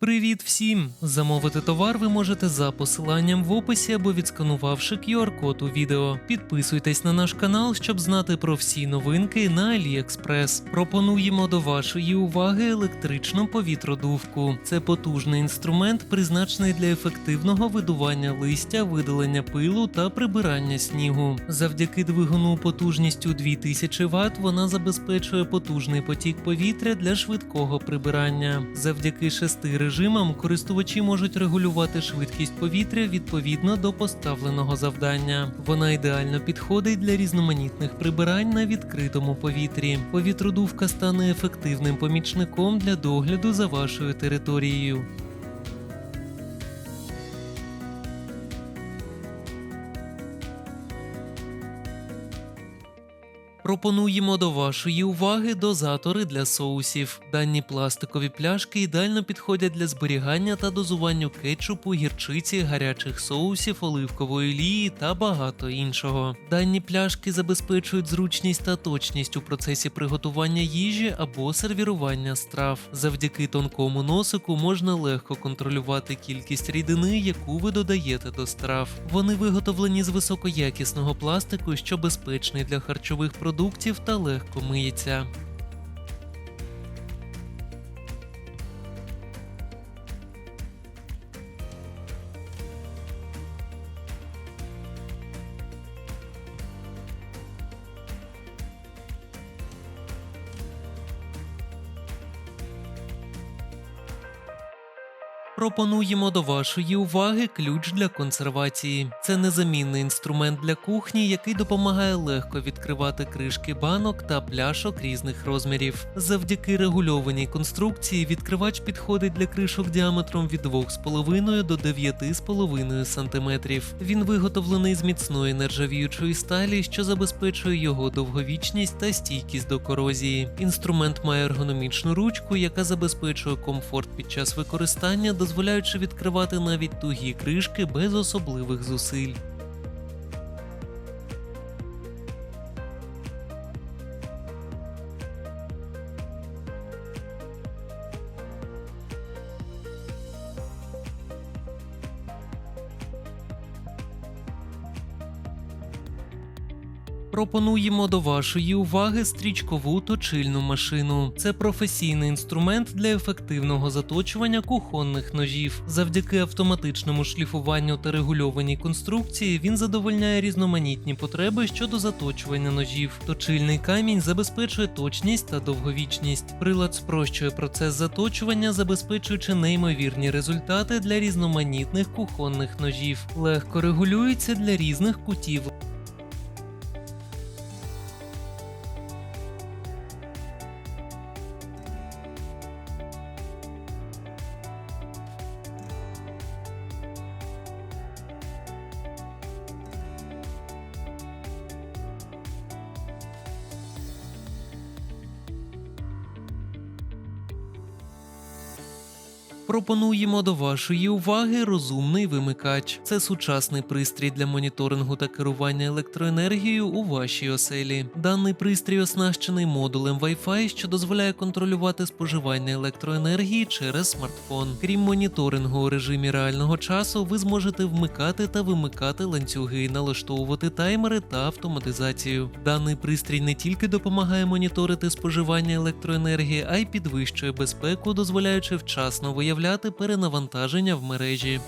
Привіт всім! Замовити товар ви можете за посиланням в описі або відсканувавши QR-код у відео. Підписуйтесь на наш канал, щоб знати про всі новинки на AliExpress. Пропонуємо до вашої уваги електричну повітродувку. Це потужний інструмент, призначений для ефективного видування листя, видалення пилу та прибирання снігу. Завдяки двигуну потужністю 2000 Вт вона забезпечує потужний потік повітря для швидкого прибирання. Завдяки шести режимам користувачі можуть регулювати швидкість повітря відповідно до поставленого завдання. Вона ідеально підходить для різноманітних прибирань на відкритому повітрі. Повітродувка стане ефективним помічником для догляду за вашою територією. Пропонуємо до вашої уваги дозатори для соусів. Дані пластикові пляшки ідеально підходять для зберігання та дозування кетчупу, гірчиці, гарячих соусів, оливкової олії та багато іншого. Дані пляшки забезпечують зручність та точність у процесі приготування їжі або сервірування страв. Завдяки тонкому носику можна легко контролювати кількість рідини, яку ви додаєте до страв. Вони виготовлені з високоякісного пластику, що безпечний для харчових продуктів та легко миється. Пропонуємо до вашої уваги ключ для консервації. Це незамінний інструмент для кухні, який допомагає легко відкривати кришки банок та пляшок різних розмірів. Завдяки регульованій конструкції відкривач підходить для кришок діаметром від 2,5 до 9,5 см. Він виготовлений з міцної нержавіючої сталі, що забезпечує його довговічність та стійкість до корозії. Інструмент має ергономічну ручку, яка забезпечує комфорт під час використання, дозволяючи відкривати навіть тугі кришки без особливих зусиль. Пропонуємо до вашої уваги стрічкову точильну машину. Це професійний інструмент для ефективного заточування кухонних ножів. Завдяки автоматичному шліфуванню та регульованій конструкції він задовольняє різноманітні потреби щодо заточування ножів. Точильний камінь забезпечує точність та довговічність. Прилад спрощує процес заточування, забезпечуючи неймовірні результати для різноманітних кухонних ножів. Легко регулюється для різних кутів Пропонуємо до вашої уваги розумний вимикач. Це сучасний пристрій для моніторингу та керування електроенергією у вашій оселі. Даний пристрій оснащений модулем Wi-Fi, що дозволяє контролювати споживання електроенергії через смартфон. Крім моніторингу у режимі реального часу, ви зможете вмикати та вимикати ланцюги, налаштовувати таймери та автоматизацію. Даний пристрій не тільки допомагає моніторити споживання електроенергії, а й підвищує безпеку, дозволяючи вчасно виявляти перенавантаження в мережі.